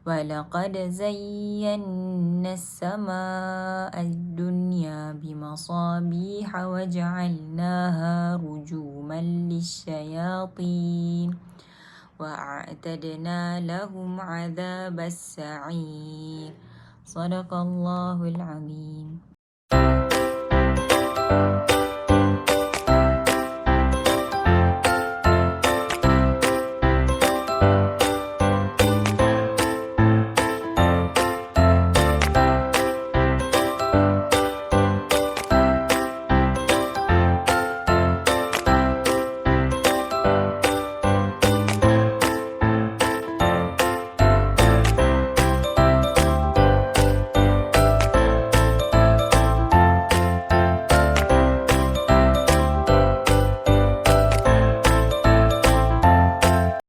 ولقد زينا السماء الدنيا بمصابيح وجعلناها رجوما للشياطين وأعتدنا لهم عذاب السعير. صدق الله العظيم.